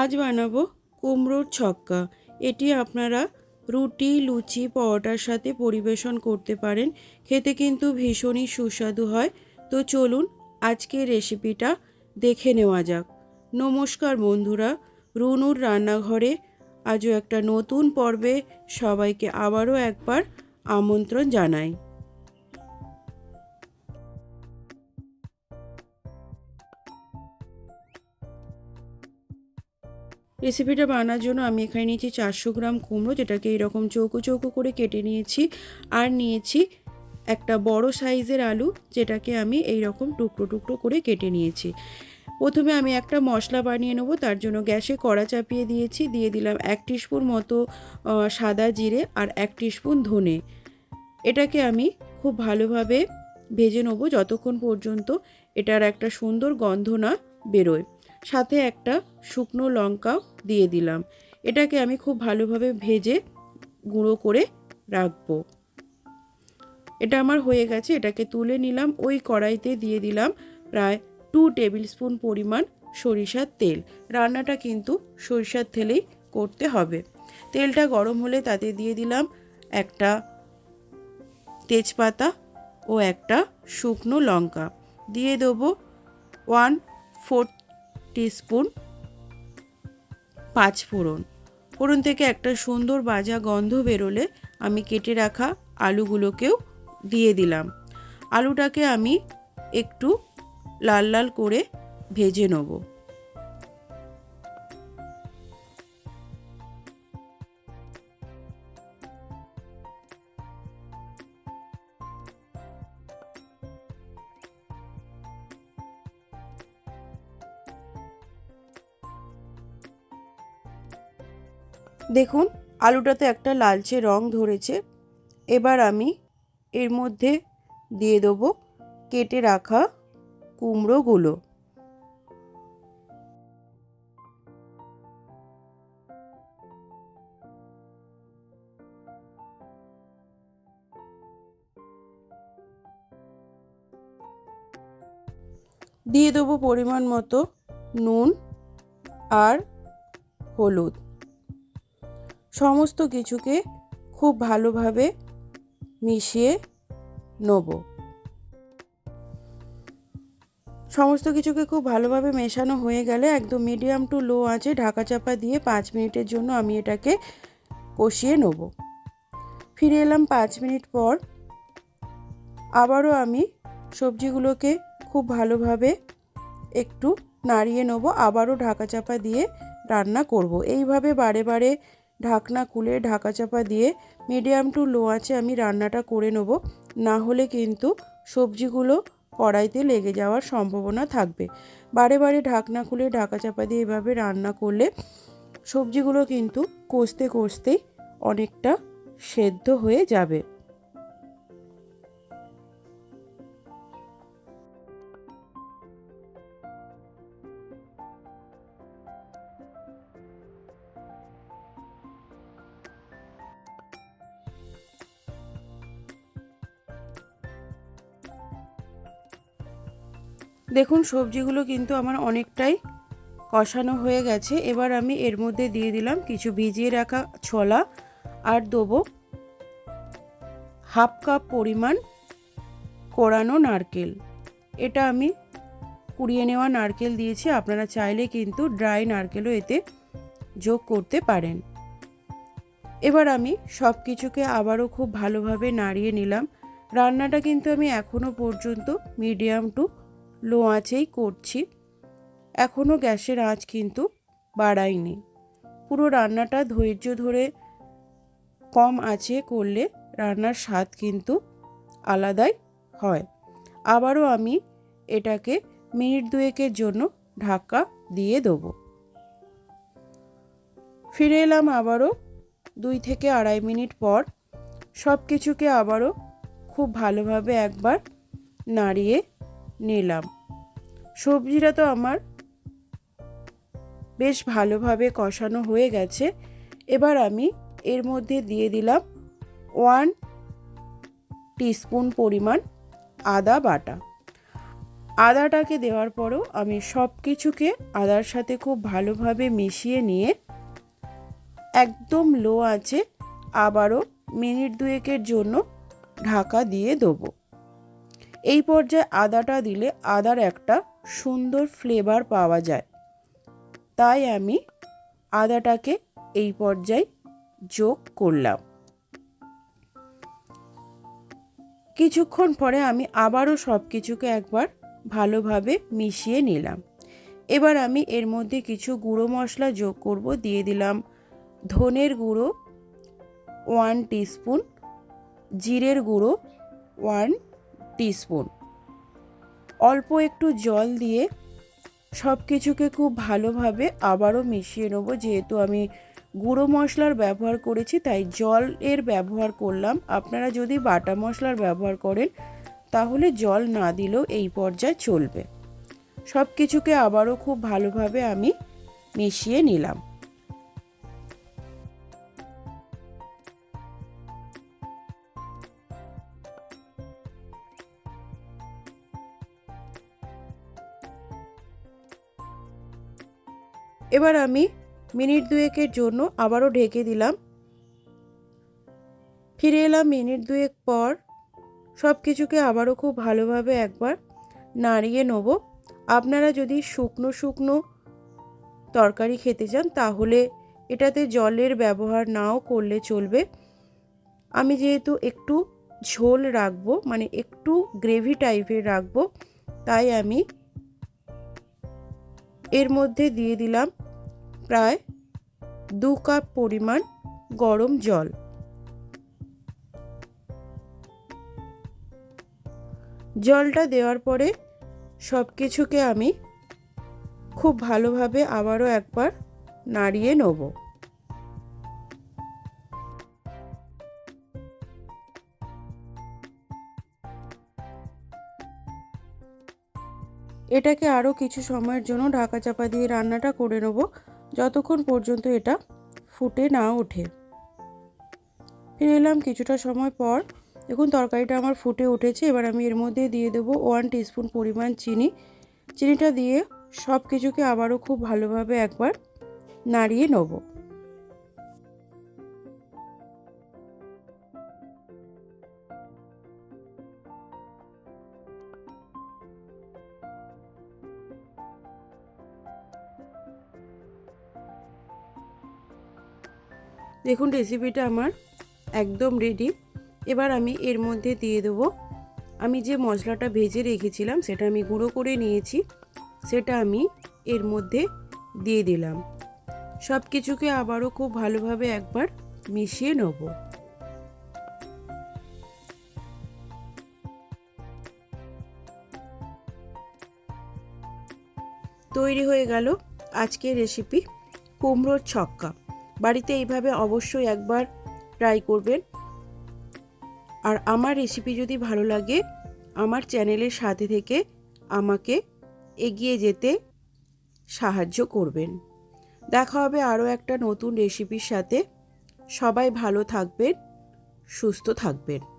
আজ বানাবো কুমড়োর ছক্কা। এটি আপনারা রুটি, লুচি, পরোটার সাথে পরিবেশন করতে পারেন। খেতে কিন্তু ভীষণই সুস্বাদু হয়। তো চলুন আজকের রেসিপিটা দেখে নেওয়া যাক। নমস্কার বন্ধুরা, রুনুর রান্নাঘরে আজও একটা নতুন পর্বে সবাইকে আবারও একবার আমন্ত্রণ জানাই। রেসিপিটা বানার জন্য আমি এখানে নিয়েছি চারশো গ্রাম কুমড়ো, যেটাকে এরকম চৌকো চৌকো করে কেটে নিয়েছি। আর নিয়েছি একটা বড় সাইজের আলু, যেটাকে আমি এই রকম টুকরো টুকরো করে কেটে নিয়েছি। প্রথমে আমি একটা মশলা বানিয়ে নেব, তার জন্য গ্যাসে কড়া চাপিয়ে দিয়েছি। দিয়ে দিলাম এক টিস্পুন মতো সাদা জিরে আর এক টিস্পুন ধনে। এটাকে আমি খুব ভালোভাবে ভেজে নেব যতক্ষণ পর্যন্ত এটার একটা সুন্দর গন্ধ না বেরোয়। সাথে একটা শুকনো লঙ্কাও দিয়ে দিলাম। এটাকে আমি খুব ভালোভাবে ভেজে গুঁড়ো করে রাখব। এটা আমার হয়ে গেছে, এটাকে তুলে নিলাম। ওই কড়াইতে দিয়ে দিলাম প্রায় টু টেবিল স্পুন পরিমাণ সরিষার তেল। রান্নাটা কিন্তু সরিষার তেলেই করতে হবে। তেলটা গরম হলে তাতে দিয়ে দিলাম একটা তেজপাতা ও একটা শুকনো লঙ্কা। দিয়ে দেবো ওয়ান ফোর্থ টিস্পুন, পাঁচ ফোড়ন। ফোড়ন থেকে একটা সুন্দর বাজা গন্ধ বেরোলে আমি কেটে রাখা আলুগুলোকেও দিয়ে দিলাম। আলুটাকে আমি একটু লাল লাল করে ভেজে নেব। দেখুন, আলুটাতে একটা লালচে রং ধরেছে। এবার আমি এর মধ্যে দিয়ে দেবো কেটে রাখা কুমড়োগুলো। দিয়ে দেবো পরিমাণ মতো নুন আর হলুদ। সমস্ত কিছুকে খুব ভালোভাবে মিশিয়ে নেব। সমস্ত কিছুকে খুব ভালোভাবে মেশানো হয়ে গেলে একদম মিডিয়াম টু লো আছে ঢাকা চাপা দিয়ে পাঁচ মিনিটের জন্য আমি এটাকে কষিয়ে নেব। ফিরে এলাম পাঁচ মিনিট পর আবারও আমি সবজিগুলোকে খুব ভালোভাবে একটু নাড়িয়ে নেব। আবারও ঢাকা চাপা দিয়ে রান্না করব। এইভাবে বারে বারে ঢাকনা খুলে ঢাকা চাপা দিয়ে মিডিয়াম টু লো আছে আমি রান্নাটা করে নেব। না হলে কিন্তু সবজিগুলো কড়াইতে লেগে যাওয়ার সম্ভাবনা থাকবে। বারে বারে ঢাকনা খুলে ঢাকা চাপা দিয়ে এভাবে রান্না করলে সবজিগুলো কিন্তু কষতে কষতেই অনেকটা সেদ্ধ হয়ে যাবে। দেখুন, সবজিগুলো কিন্তু আমার অনেকটাই কষানো হয়ে গেছে। এবার আমি এর মধ্যে দিয়ে দিলাম কিছু ভিজিয়ে রাখা ছোলা আর দেবো হাফ কাপ পরিমাণ কোরানো নারকেল। এটা আমি কুড়িয়ে নেওয়া নারকেল দিয়েছি, আপনারা চাইলে কিন্তু ড্রাই নারকেলও এতে যোগ করতে পারেন। এবার আমি সব কিছুকে আবারও খুব ভালোভাবে নাড়িয়ে নিলাম। রান্নাটা কিন্তু আমি এখনও পর্যন্ত মিডিয়াম টু লো আঁচেই করছি। এখনও গ্যাসের আঁচ কিন্তু বাড়াইনি। পুরো রান্নাটা ধৈর্য ধরে কম আঁচে করলে রান্নার স্বাদ কিন্তু আলাদাই হয়। আবারও আমি এটাকে মিনিট দুয়েকের জন্য ঢাকা দিয়ে দেবো। ফিরে এলাম আবারও দুই থেকে আড়াই মিনিট পর। সব কিছুকে আবারও খুব ভালোভাবে একবার নাড়িয়ে নিলাম। সবজিটা তো আমার বেশ ভালোভাবে কষানো হয়ে গেছে। এবার আমি এর মধ্যে দিয়ে দিলাম ওয়ান টিস্পুন পরিমাণ আদা বাটা। আদাটাকে দেওয়ার পরও আমি সব কিছুকে আদার সাথে খুব ভালোভাবে মিশিয়ে নিয়ে একদম লো আছে আবারও মিনিট দুয়েকের জন্য ঢাকা দিয়ে দেবো। এই পর্যায়ে আদাটা দিলে আদার একটা সুন্দর ফ্লেভার পাওয়া যায়। তাই আমি আদাটাকে এই পর্যায়ে যোগ করলাম। কিছুক্ষণ পরে আমি আবারও সব কিছুকে একবার ভালোভাবে মিশিয়ে নিলাম। এবার আমি এর মধ্যে কিছু গুঁড়ো মশলা যোগ করব। দিয়ে দিলাম ধনের গুঁড়ো ওয়ান টিস্পুন জিরের গুঁড়ো ওয়ান টিস্পুন। অল্প একটু জল দিয়ে সব কিছুকে খুব ভালোভাবে আবারও মিশিয়ে নেব। যেহেতু আমি গুঁড়ো মশলার ব্যবহার করেছি, তাই জল এর ব্যবহার করলাম। আপনারা যদি বাটা মশলার ব্যবহার করেন, তাহলে জল না দিলেও এই পর্যায়ে চলবে। সব কিছুকে আবারও খুব ভালোভাবে আমি মিশিয়ে নিলাম। এবার আমি মিনিট দুয়েকের জন্য আবারও ঢেকে দিলাম। ফিরে এলাম মিনিট দুয়েক পর। সব কিছুকে আবারও খুব ভালোভাবে একবার নাড়িয়ে নেব। আপনারা যদি শুকনো শুকনো তরকারি খেতে চান, তাহলে এটাতে জলের ব্যবহার নাও করলে চলবে। আমি যেহেতু একটু ঝোল রাখব মানে একটু গ্রেভি টাইপের রাখব, তাই আমি এর মধ্যে দিয়ে দিলাম প্রায় দু কাপ পরিমাণ গরম জল। জলটা দেওয়ার পরে সব কিছুকে আমি খুব ভালোভাবে আবারও একবার নাড়িয়ে নেব। এটাকে আরও কিছু সময়ের জন্য ঢাকা চাপা দিয়ে রান্নাটা করে নেব, যতক্ষণ পর্যন্ত এটা ফুটে না ওঠে। ফিরে এলাম কিছুটা সময় পর। দেখুন, তরকারিটা আমার ফুটে উঠেছে, এবার আমি এর মধ্যে দিয়ে দেবো ওয়ান টিস্পুন পরিমাণ চিনি। চিনিটা দিয়ে সব কিছুকে আবারও খুব ভালোভাবে একবার নাড়িয়ে নেব। দেখুন রেসিপিটা আমার একদম রেডি এবার আমি এর মধ্যে দিয়ে দেবো। আমি যে মশলাটা ভেজে রেখেছিলাম, সেটা আমি গুঁড়ো করে নিয়েছি। সেটা আমি এর মধ্যে দিয়ে দিলাম। সব কিছুকে আবারও খুব ভালোভাবে একবার মিশিয়ে নেব। তৈরি হয়ে গেল আজকের রেসিপি কুমড়োর ছক্কা। বাড়িতে এইভাবে অবশ্যই একবার ট্রাই করবেন। আর আমার রেসিপি যদি ভালো লাগে, আমার চ্যানেলের সাথে থেকে আমাকে এগিয়ে যেতে সাহায্য করবেন। দেখা হবে আরও একটা নতুন রেসিপির সাথে। সবাই ভালো থাকবেন, সুস্থ থাকবেন।